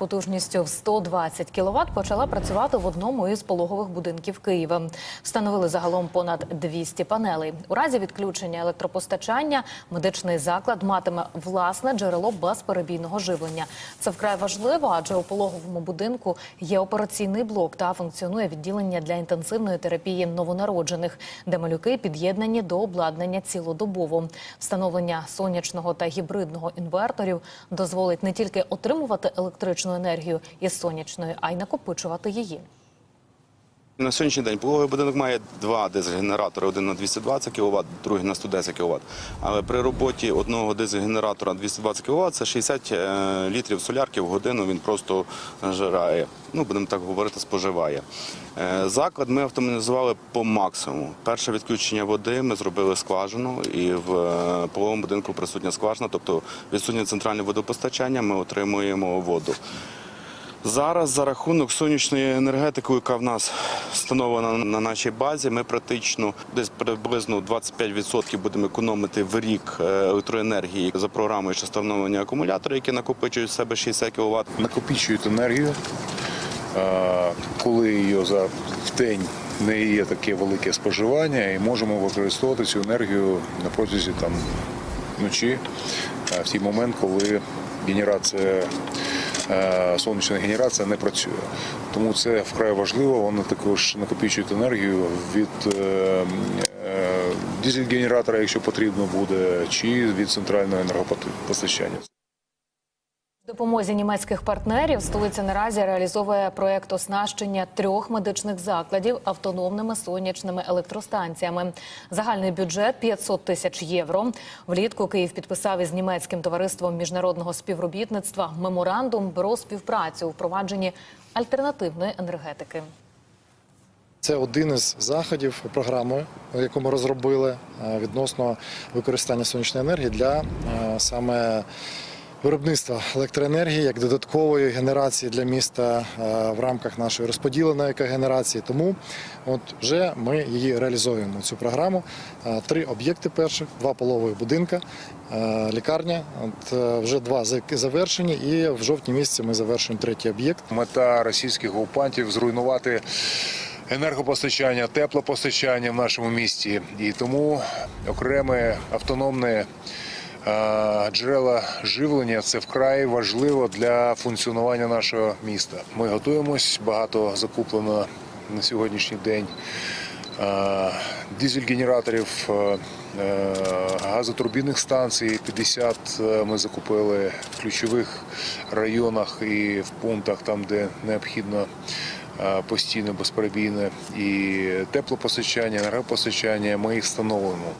потужністю в 120 кВт почала працювати в одному із пологових будинків Києва. Встановили загалом понад 200 панелей. У разі відключення електропостачання медичний заклад матиме власне джерело безперебійного живлення. Це вкрай важливо, адже у пологовому будинку є операційний блок та функціонує відділення для інтенсивної терапії новонароджених, де малюки під'єднані до обладнання цілодобово. Встановлення сонячного та гібридного інверторів дозволить не тільки отримувати електричну енергію із сонячної, а й накопичувати її. На сьогоднішній день пологовий будинок має два дизель-генератори, один на 220 кВт, другий на 110 кВт. Але при роботі одного дизель-генератора 220 кВт це 60 е, літрів солярки в годину він просто жирає. Ну, будемо так говорити, споживає. Е, Заклад ми автоматизували по максимуму. Перше відключення води ми зробили скважину, і в е, пологовому будинку присутня скважина, тобто відсутнє центральне водопостачання, ми отримуємо воду. Зараз за рахунок сонячної енергетики, яка в нас встановлена на нашій базі, ми практично десь приблизно 25% будемо економити в рік е, електроенергії за програмою ще встановлення акумулятора, які накопичують в себе 60 кВт. накопичують енергію, е, коли її в день не є таке велике споживання, і можемо використовувати цю енергію на протязі там ночі, е, в той момент, коли генерація. Е, Сонячна генерація не працює, тому це вкрай важливо. Вони також накопичують енергію від е, е, дизель-генератора, якщо потрібно буде, чи від центрального енергопостачання. Допомозі німецьких партнерів столиця наразі реалізовує проект оснащення трьох медичних закладів автономними сонячними електростанціями. Загальний бюджет 500 тисяч євро. Влітку Київ підписав із німецьким товариством міжнародного співробітництва меморандум про співпрацю у впровадженні альтернативної енергетики. Це один із заходів програми, яку ми розробили е, відносно використання сонячної енергії для е, саме виробництва електроенергії як додаткової генерації для міста е, в рамках нашої розподіленої екогенерації. Тому от вже ми її реалізуємо цю програму. Е, Три об'єкти перших, два полових будинка, е, лікарня. От вже два завершені, і в жовтні місяці ми завершуємо третій об'єкт. Мета російських окупантів зруйнувати енергопостачання, теплопостачання в нашому місті. І тому окреме автономне джерела живлення це вкрай важливо для функціонування нашого міста. Ми готуємось, багато закуплено на сьогоднішній день. Дизель-генераторів, е, газотурбінних станцій 50 е, ми закупили в ключових районах і в пунктах, там, де необхідно постійно безперебійне і теплопостачання, енергопостачання. Ми їх встановимо.